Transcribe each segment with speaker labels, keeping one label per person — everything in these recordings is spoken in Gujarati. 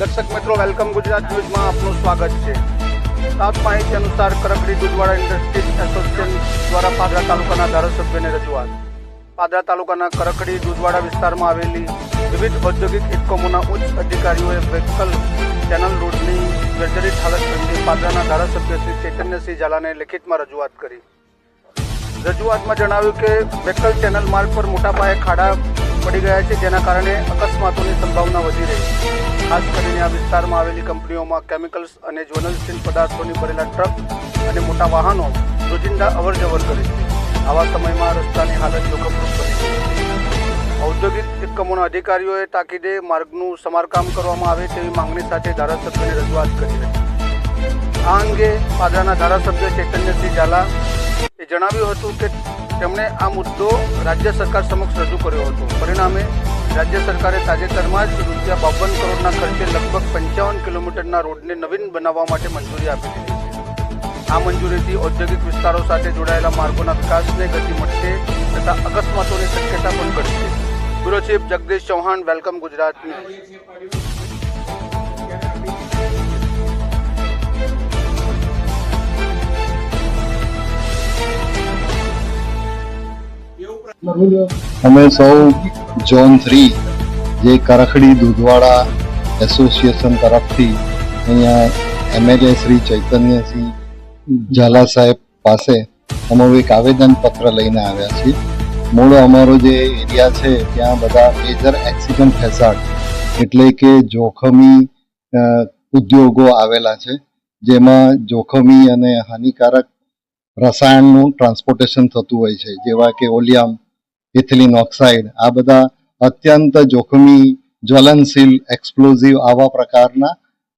Speaker 1: દર્શક મિત્રો, વેલકમ ગુજરાત ન્યૂઝમાં આપનું સ્વાગત છે. સાત માહિતી અનુસાર કરકડી દૂધવાડા ઇન્ડસ્ટ્રીઝ એસોસિએશન દ્વારા પાદરા તાલુકાના ધારાસભ્યને રજૂઆત. પાદરા તાલુકાના કરકડી દૂધવાડા વિસ્તારમાં આવેલી વિવિધ ઔદ્યોગિક એકમોના ઉચ્ચ અધિકારીઓએ વેકલ ચેનલ રોડની જર્જરિત હાલત અંગે પાદરાના ધારાસભ્ય શ્રી ચૈતન્યસિંહ ઝાલાને લેખિતમાં રજૂઆત કરી. રજૂઆતમાં જણાવ્યું કે વેકલ ચેનલ માર્ગ પર મોટા પાયે ખાડા પડી ગયા છે, જેના કારણે અકસ્માતોની ખાસ કરીને આ વિસ્તારમાં આવેલી કંપનીઓમાં કેમિકલ્સ અને જ્વલનશીલ પદાર્થોની ભરેલા ટ્રક અને મોટા વાહનો રોજિંદા અવરજવર કરે છે. આવા સમયમાં રસ્તાની હાલત જોખમરૂપ બની છે. ઔદ્યોગિક એકમોના અધિકારીઓએ તાકીદે માર્ગનું સમારકામ કરવામાં આવે તેવી માંગણી સાથે ધારાસભ્યને રજૂઆત કરી હતી. આ અંગે પાદરાના ધારાસભ્ય ચૈતન્યસિંહ ઝાલા એ જણાવ્યું હતું કે તેમણે આ મુદ્દો રાજ્ય સરકાર સમક્ષ રજૂ કર્યો હતો. પરિણામે રાજ્ય સરકારે તાજેતરમાં જ રૂપિયા બાવન કરોડના ખર્ચે લગભગ પંચાવન કિલોમીટરના રોડને નવીન બનાવવા માટે મંજૂરી આપી દીધી છે આ મંજૂરીથી ઔદ્યોગિક વિસ્તારો સાથે જોડાયેલા માર્ગોના વિકાસને ગતિ મળશે તથા અકસ્માતોની શક્યતા પણ ઘટશે bureau chief Jagdish Chauhan, welcome Gujarat.
Speaker 2: અમે સૌ ઝોન થ્રી જે કરખડી દૂધવાળા એસોસિએશન તરફથી અહીંયા એમએલએ શ્રી ચૈતન્યસિંહ ઝાલા સાહેબ પાસે અમે એક આવેદન પત્ર લઈને આવ્યા છીએ. મૂળ અમારો જે એરિયા છે, ત્યાં બધા મેજર એક્સિડન્ટ ફેસાડ એટલે કે જોખમી ઉદ્યોગો આવેલા છે, જેમાં જોખમી અને હાનિકારક રસાયણનું ટ્રાન્સપોર્ટેશન થતું હોય છે, જેવા કે ઓલિયમ ઇથિલિન ઓક્સાઇડ, આ બધા અત્યંત જોખમી, જ્વલનશીલ, એક્સપ્લોઝિવ આવા પ્રકારના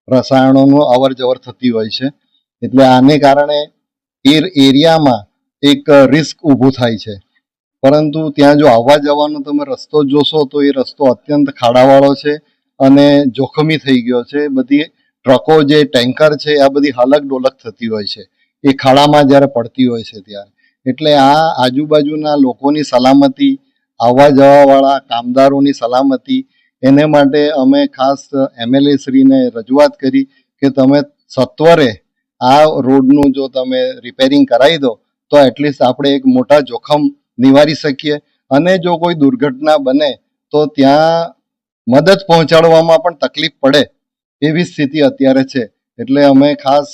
Speaker 2: રસાયણોનું અવર જવર થતી હોય છે. એટલે આને કારણે એ એરિયામાં એક રિસ્ક ઊભું થાય છે. પરંતુ ત્યાં જો આવવા જવાનો તમે રસ્તો જોશો તો એ રસ્તો અત્યંત ખાડાવાળો છે અને જોખમી થઈ ગયો છે. બધી ટ્રકો જે ટેન્કર છે, આ બધી હલક ડોલક થતી હોય છે. એ ખાડામાં જ્યારે પડતી હોય છે ત્યારે. એટલે આ આજુબાજુના લોકોની સલામતી, આવવા જવાવાળા કામદારોની સલામતી, એને માટે અમે ખાસ એમએલએ શ્રીને રજૂઆત કરી કે તમે સત્વરે આ રોડનું જો તમે રિપેરિંગ કરાવી દો, તો એટલીસ્ટ આપણે એક મોટા જોખમ નિવારી શકીએ. અને જો કોઈ દુર્ઘટના બને, તો ત્યાં મદદ પહોંચાડવામાં પણ તકલીફ પડે એવી સ્થિતિ અત્યારે છે. એટલે અમે ખાસ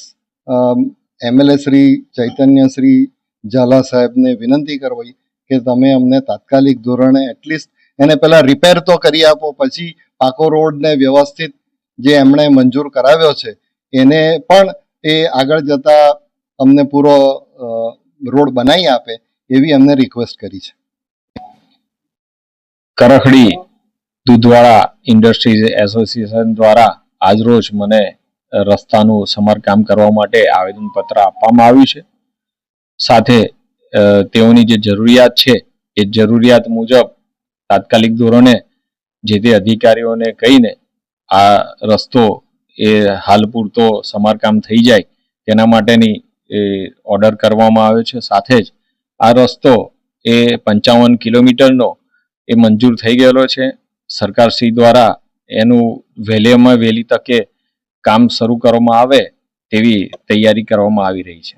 Speaker 2: એમએલએ શ્રી ચૈતન્ય શ્રી ઝાલા સાહેબને વિનંતી કરવી કે તમે અમને તાત્કાલિક ધોરણે એટલીસ્ટ એને પહેલા રિપેર તો કરી આપો, પછી પાકો રોડને વ્યવસ્થિત જે એમણે મંજૂર કરાવ્યો છે, એને પણ એ આગળ જતા અમને પૂરો રોડ બનાવી આપે એવી અમને રિક્વેસ્ટ કરી છે.
Speaker 3: કરખડી દૂધવાળા ઇન્ડસ્ટ્રીઝ એસોસિએશન દ્વારા આજરોજ મને રસ્તાનું સમારકામ કરવા માટે આવેદનપત્ર આપવામાં આવ્યું છે. સાથે તેઓની જે જરૂરિયાત છે, એ જરૂરિયાત મુજબ તાત્કાલિક ધોરણે જે તે અધિકારીઓને કહીને આ રસ્તો એ હાલ પૂરતો સમારકામ થઈ જાય, તેના માટેની એ ઓર્ડર કરવામાં આવ્યો છે. સાથે જ આ રસ્તો એ પંચાવન કિલોમીટરનો એ મંજૂર થઈ ગયેલો છે. સરકારશ્રી દ્વારા એનું વહેલેમાં વહેલી તકે કામ શરૂ કરવામાં આવે તેવી તૈયારી કરવામાં આવી રહી છે.